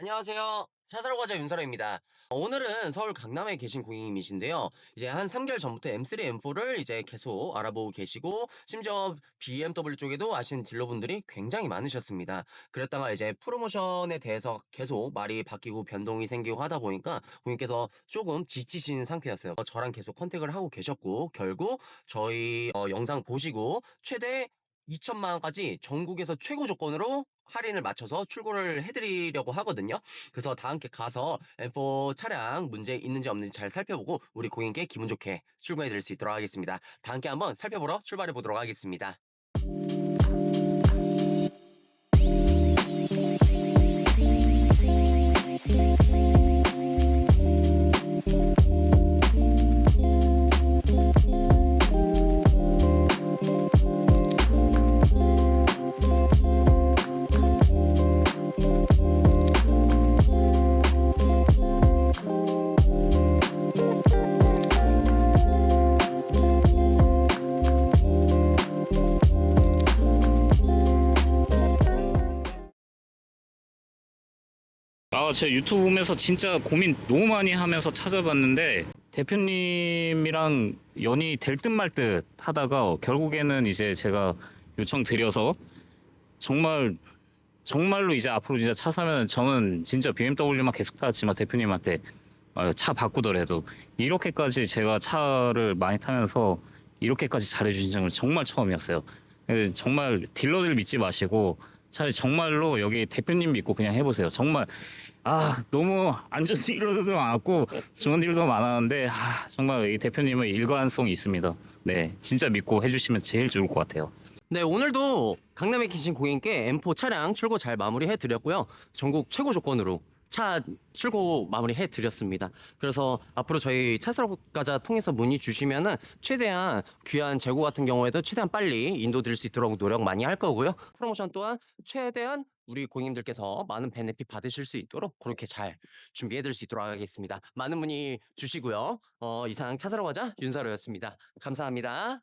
안녕하세요. 차사로과자 윤사로입니다. 오늘은 서울 강남에 계신 고객님이신데요. 이제 한 3개월 전부터 M3, M4를 이제 계속 알아보고 계시고, 심지어 BMW 쪽에도 아시는 딜러분들이 굉장히 많으셨습니다. 그랬다가 이제 프로모션에 대해서 계속 말이 바뀌고 변동이 생기고 하다 보니까 고객님께서 조금 지치신 상태였어요. 저랑 계속 컨택을 하고 계셨고, 결국 저희 어, 영상 보시고 최대 2천만 원까지 전국에서 최고 조건으로 할인을 맞춰서 출고를 해드리려고 하거든요. 그래서 다 함께 가서 M4 차량 문제 있는지 없는지 잘 살펴보고 우리 고객님께 기분 좋게 출고해드릴 수 있도록 하겠습니다. 다 함께 한번 살펴보러 출발해 보도록 하겠습니다. 아, 제가 유튜브 보면서 진짜 고민 너무 많이 하면서 찾아봤는데 대표님이랑 연이 될 듯 말 듯 하다가 결국에는 이제 제가 요청 드려서 정말 정말로 이제 앞으로 진짜 차 사면 저는 진짜 BMW만 계속 타지만 대표님한테 어, 차 바꾸더라도 이렇게까지 제가 차를 많이 타면서 이렇게까지 잘해주신 적은 정말 처음이었어요. 정말 딜러들 믿지 마시고 차라리 정말로 여기 대표님 믿고 그냥 해보세요. 정말 아 너무 안전 딜러도 많았고 좋은 딜러도 많았는데 아 정말 이 대표님은 일관성이 있습니다. 네 진짜 믿고 해주시면 제일 좋을 것 같아요. 네, 오늘도 강남에 계신 고객님께 M4 차량 출고 잘 마무리해 드렸고요. 전국 최고 조건으로 차 출고 마무리해 드렸습니다. 그래서 앞으로 저희 차사로과자 통해서 문의 주시면은 최대한 귀한 재고 같은 경우에도 최대한 빨리 인도 드릴 수 있도록 노력 많이 할 거고요. 프로모션 또한 최대한 우리 고객님들께서 많은 베네핏 받으실 수 있도록 그렇게 잘 준비해 드릴 수 있도록 하겠습니다. 많은 문의 주시고요. 어, 이상 차사로과자 윤사로였습니다. 감사합니다.